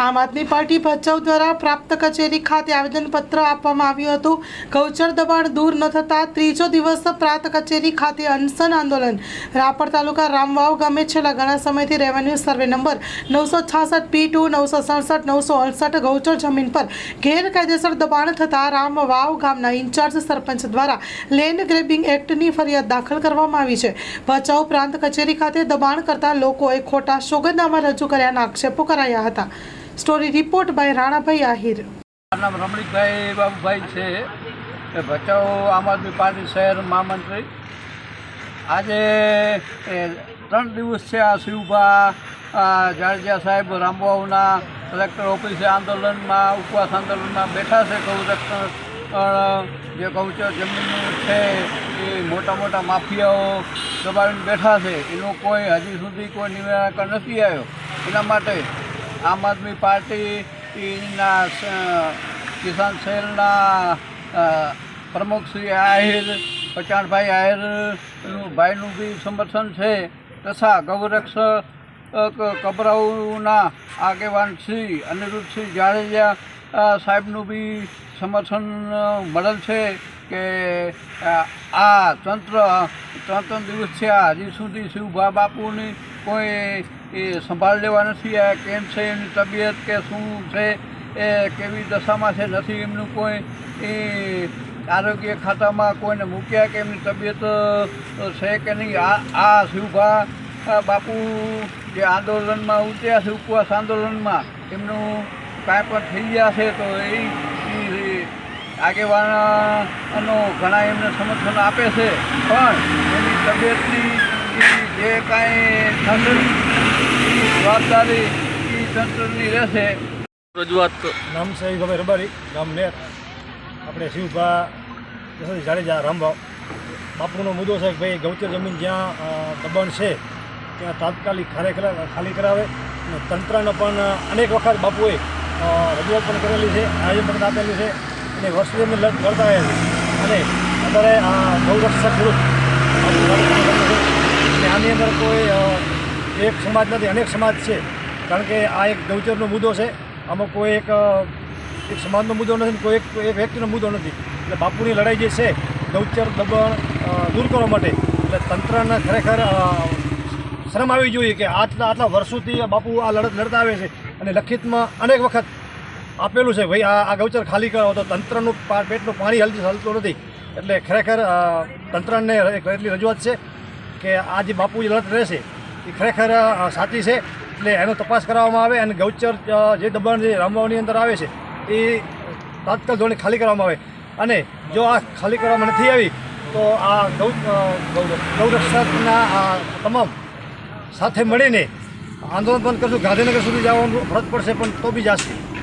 આમ આદમી પાર્ટી ભચાઉ દ્વારા પ્રાપ્ત કચેરી ખાતે આવેદનપત્ર આપવામાં આવ્યું હતું. ગૌચર દબાણ દૂર ન થતાં ત્રીજો દિવસ પ્રાંત કચેરી ખાતે અનશન આંદોલન. રાપર તાલુકા રામવાવ ગામે છેલ્લા ઘણા સમયથી રેવન્યુ સર્વે નંબર નવસો છાસઠ પી ટુ, નવસો સડસઠ, નવસો અડસઠ ગૌચર જમીન પર ગેરકાયદેસર દબાણ થતાં રામવાવ ગામના ઇન્ચાર્જ સરપંચ દ્વારા લેન્ડ ગ્રેબિંગ એક્ટની ફરિયાદ દાખલ કરવામાં આવી છે. ભચાઉ પ્રાંત કચેરી ખાતે દબાણ કરતા લોકોએ ખોટા સોગંદનામા રજૂ કર્યાના આક્ષેપો કરાયા હતા. Story report by Ranabhai Ahir. નામ રમણીકભાઈ બાબુભાઈ છે. એ ભચાઉ આમ આદમી પાર્ટી શહેર મહામંત્રી. આજે એ ત્રણ દિવસ છે આ શિવભા જાડેજા સાહેબ રામબાઉના કલેક્ટર ઓફિસે આંદોલનમાં ઉપવાસ આંદોલનમાં બેઠા છે. ગૌરક્ષણ અ, જે ગૌચર જમીનનું છે એ મોટા મોટા માફિયાઓ દબાવીને બેઠા છે. એનું કોઈ હજી સુધી કોઈ નિરાકરણ નથી આવ્યો. એના માટે આમ આદમી પાર્ટીના કિસાન સેલના પ્રમુખ શ્રી આહિર, પચાણભાઈ આહિરનું ભાઈનું બી સમર્થન છે. તથા ગૌરક્ષક કબરાઉના આગેવાન શ્રી અનિરુદ્ધસિંહ જાડેજા સાહેબનું બી સમર્થન મળેલ છે કે આ તંત્ર ત્રણ ત્રણ દિવસ થયા. હજી સુધી શિવ બાપુની કોઈ એ સંભાળ લેવા નથી આ કેમ છે એમની તબિયત કે શું છે, એ કેવી દશામાં છે, નથી એમનું કોઈ, એ આરોગ્ય ખાતામાં કોઈને મૂક્યા કે એમની તબિયત છે કે નહીં? આ આ શિવભા બાપુ જે આંદોલનમાં ઉતર્યા છે, ઉપવાસ આંદોલનમાં, એમનું કાંઈ પણ થઈ ગયા છે, તો એ આગેવાનો ઘણા એમને સમર્થન આપે છે, પણ એની તબિયતની જે કાંઈ ઈ જવાબદારી એ તંત્રની રજૂઆત નામ છે ગમે રબારી, ગામ આપણે શિવભા જસોદી જાડેજા, રામભાવ. બાપુનો મુદ્દો છે કે ભાઈ ગૌચર જમીન જ્યાં દબાણ છે, ત્યાં તાત્કાલિક ખાલી ખાલી કરાવે. અને તંત્રને પણ અનેક વખત બાપુએ રજૂઆત પણ કરેલી છે, આયોજન પણ આપેલું છે. અને વર્ષોથી એમને લડતા રહ્યા છે. અને અત્યારે આ ગૌરક્ષક ગ્રુપ આની અંદર કોઈ એક સમાજ નથી, અનેક સમાજ છે. કારણ કે આ એક ગૌચરનો મુદ્દો છે. આમાં કોઈ એક એક સમાજનો મુદ્દો નથી કોઈ એક એક વ્યક્તિનો મુદ્દો નથી. એટલે બાપુની લડાઈ જે છે, ગૌચર દબાણ દૂર કરવા માટે એટલે તંત્રને ખરેખર શ્રમ આવી જોઈએ કે આટલા આટલા વર્ષોથી બાપુ આ લડત, લડતા આવે છે. અને લખિતમાં અનેક વખત આપેલું છે, ભાઈ, આ ગૌચર ખાલી કરો. તો તંત્રનું પેટનું પાણી હલતું હલતું નથી. એટલે ખરેખર તંત્રને એટલી રજૂઆત છે કે આ જે બાપુ જે લડત રહેશે એ ખરેખર સાચી છે. એટલે એનો તપાસ કરવામાં આવે અને ગૌચર જે દબાણ જે રામવાવની અંદર આવે છે, એ તાત્કાલિક ધોરણે ખાલી કરવામાં આવે. અને જો આ ખાલી કરવામાં નથી આવી, તો આ ગૌ ગૌરક્ષકના તમામ સાથે મળીને આંદોલન બંધ કરશું. ગાંધીનગર સુધી જવાનું ફરજ પડશે પણ તો બી જશે.